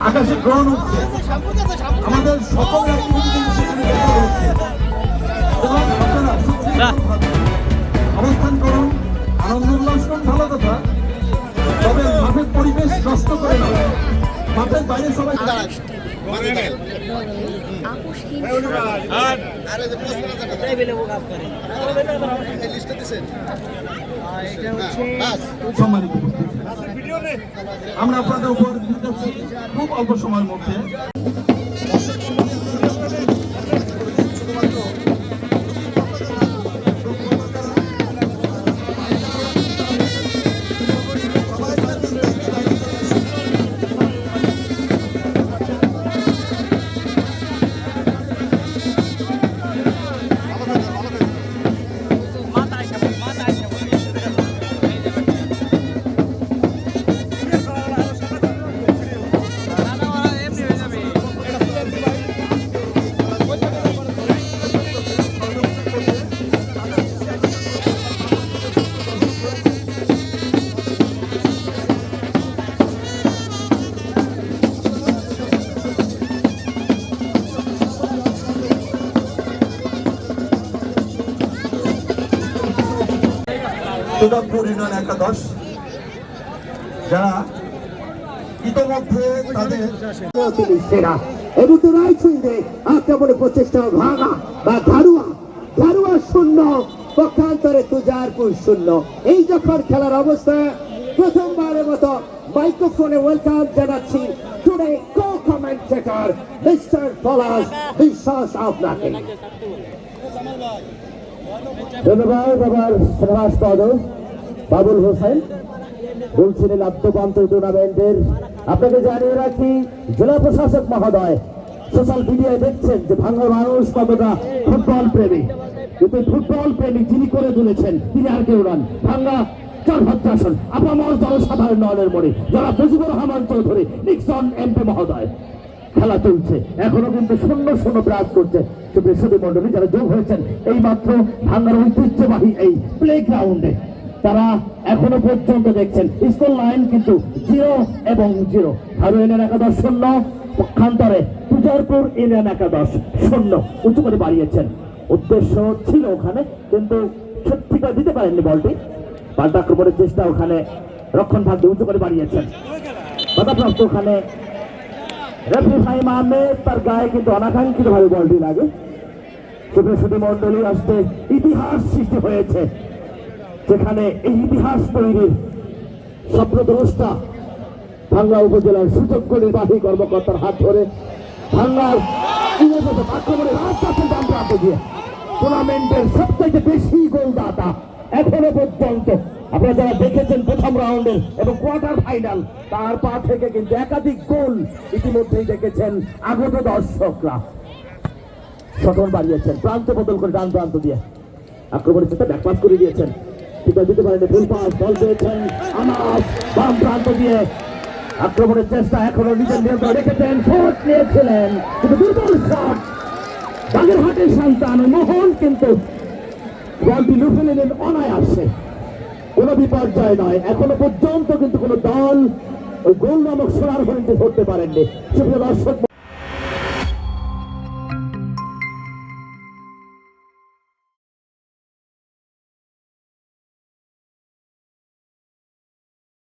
আকাশে গ্রহণ হচ্ছে আমাদের সকল অবস্থান করুন। আনন্দ উল্লাস করুন ভালো কথা। তবে মাঠের পরিবেশ নষ্ট করে না মাঠের বাইরে সবাই আমরা আপনাদের উপর অল্প সময়ের মধ্যে দুর্গাপুর ইউনিয়ন একাদশ যারা ইতোমধ্যে তাদের প্রচেষ্টা ভাঙা বা ধারুয়া। ধারুয়া শূন্য শূন্য। এই যখন খেলার অবস্থা, প্রথমবারের মতো বিশ্বাস আপনাকে। ধন্যবাদ আমার সভাসপদ বাবুল হোসেন। বলছিলেন আত্মপান্ত টুর্নামেন্টের। আপনাকে জানিয়ে রাখি, জেলা প্রশাসক মহোদয়, সোশ্যাল মিডিয়ায় দেখছেন যে ভাঙ্গার মানুষ কতটা ফুটবল প্রেমী। কিন্তু ফুটবল প্রেমী যিনি করে তুলেছেন, তিনি আর কেউ নন। ভাঙ্গা চার ভদ্রাসন আপামর জনসাধারণ নয়নের মনে যারা মুজিবুর রহমান চৌধুরী, নিক্সন এমপি মহোদয়। খেলা চলছে। এখনও কিন্তু শূন্য শূন্য বিরাজ করছে। সুপ্রিয় মন্ডলী যারা যোগ হয়েছেন এই মাত্র ভাঙ্গার ঐতিহ্যবাহী এই প্লে গ্রাউন্ডে তারা এখনও পর্যন্ত দেখছেন স্কুল লাইন কিন্তু জিরো এবং জিরো হারু ইউনিয়ন একাদশ শূন্য পক্ষান্তরে তুজারপুর ইউনিয়ন একাদশ শূন্য। উঁচু করে বাড়িয়েছেন। উদ্দেশ্য ছিল ওখানে, কিন্তু সত্যিকার দিতে পারেননি বলটি। পাল্টা আক্রমণের চেষ্টা ওখানে রক্ষণ ভাগ্যে উঁচু করে বাড়িয়েছেন। বাধাপ্রাপ্ত ওখানে রেফারি ফাইম আহমেদ তার গায়ে কিন্তু অনাকাঙ্ক্ষিত ভাবে বলটি লাগে শুধু মন্ডলী আসতে ইতিহাস সৃষ্টি হয়েছে যেখানে এই ইতিহাস তৈরির স্বপ্নদ্রষ্টা ভাঙ্গা উপজেলার সুযোগ্য নির্বাহী কর্মকর্তার হাত ধরে ভাঙ্গার ইংরেজদের আক্রমণে রাজপথে দাম প্রাপ্ত দিয়ে টুর্নামেন্টের সবথেকে বেশি গোলদাতা এখনও পর্যন্ত আপনারা যারা দেখেছেন প্রথম রাউন্ডের এবং কোয়ার্টার ফাইনাল, তার পা থেকে কিন্তু একাধিক গোল ইতিমধ্যেই দেখেছেন আগত দর্শকরা। সকল বাড়িয়েছেন প্রান্ত বদল করে ডান প্রান্ত দিয়ে। আক্রমণের চেষ্টা ব্যাকপাস করে দিয়েছেন। কিন্তু দিতে পারেন ফুল পাস বল পেয়েছেন আমাস বাম প্রান্ত দিয়ে। আক্রমণের চেষ্টা এখনও নিজের নিয়ন্ত্রণ রেখেছেন নিয়েছিলেন, কিন্তু দুর্বল শট সন্তান মোহন কিন্তু বলটি লুফে নিলেন অনায়াসে। কোনো বিপর্যয় নয়। এখনও পর্যন্ত কিন্তু কোনো দল গোল নামক সোনার হরিণকে ধরতে পারেননি। সুপ্রিয় দর্শক